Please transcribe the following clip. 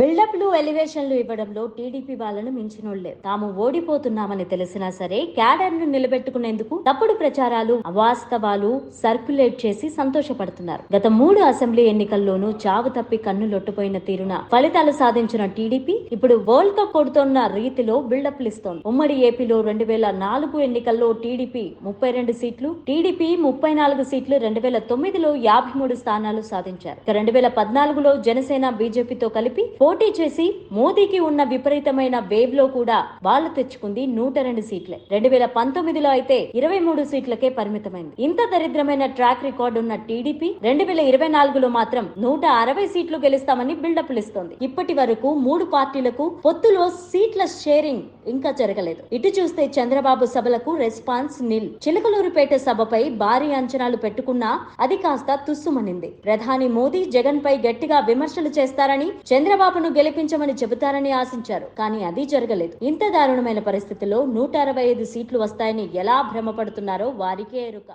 బిల్డప్లు ఎలివేషన్లు ఇవ్వడంలో టీడీపీ వాళ్ళను మించినోళ్ళే. తాము ఓడిపోతున్నామని తెలిసినా సరే క్యాడర్ను నిలబెట్టుకునేందుకు తప్పుడు ప్రచారాలు అవాస్తవాలు సర్క్యులేట్ చేసి సంతోషపడుతున్నారు. గత మూడు అసెంబ్లీ ఎన్నికల్లోనూ చావు తప్పి కన్ను లొట్టుపోయిన తీరున ఫలితాలు సాధించిన టీడీపీ ఇప్పుడు వరల్డ్ కప్ కొడుతున్న రీతిలో బిల్డప్లు ఇస్తోంది. ఉమ్మడి ఏపీలో రెండు వేల నాలుగు ఎన్నికల్లో టీడీపీ ముప్పై రెండు సీట్లు టీడీపీ ముప్పై నాలుగు సీట్లు రెండు వేల తొమ్మిదిలో యాభై మూడు స్థానాలు సాధించారు. రెండు వేల పద్నాలుగులో జనసేన బీజేపీతో కలిపి పోటీ చేసి మోదీకి ఉన్న విపరీతమైన వేవ్లో కూడా వాళ్ళు తెచ్చుకుంది నూట రెండు సీట్లే. రెండు వేల పంతొమ్మిదిలో అయితే ఇరవై మూడు సీట్లకే పరిమితమైంది. ఇంత దరిద్రమైన ట్రాక్ రికార్డు ఉన్న టీడీపీ రెండు వేల ఇరవై నాలుగులో మాత్రం నూట అరవై సీట్లు గెలుస్తామని బిల్డప్లు ఇస్తోంది ఇప్పటి వరకు మూడు పార్టీలకు పొత్తులో సీట్ల షేరింగ్ ఇంకా జరగలేదు. ఇటు చూస్తే చంద్రబాబు సభలకు రెస్పాన్స్ నిల్ చిలకలూరుపేట సభపై భారీ అంచనాలు పెట్టుకున్నా అది కాస్త తుస్సుమనింది. ప్రధాని మోదీ జగన్ పై గట్టిగా విమర్శలు చేస్తారని చంద్రబాబు చంద్రబాబును గెలిపించమని చెబుతారని ఆశించారు. కానీ అది జరగలేదు. ఇంత దారుణమైన పరిస్థితిలో నూట అరవై ఐదు సీట్లు వస్తాయని ఎలా భ్రమపడుతున్నారో వారికే ఎరుక.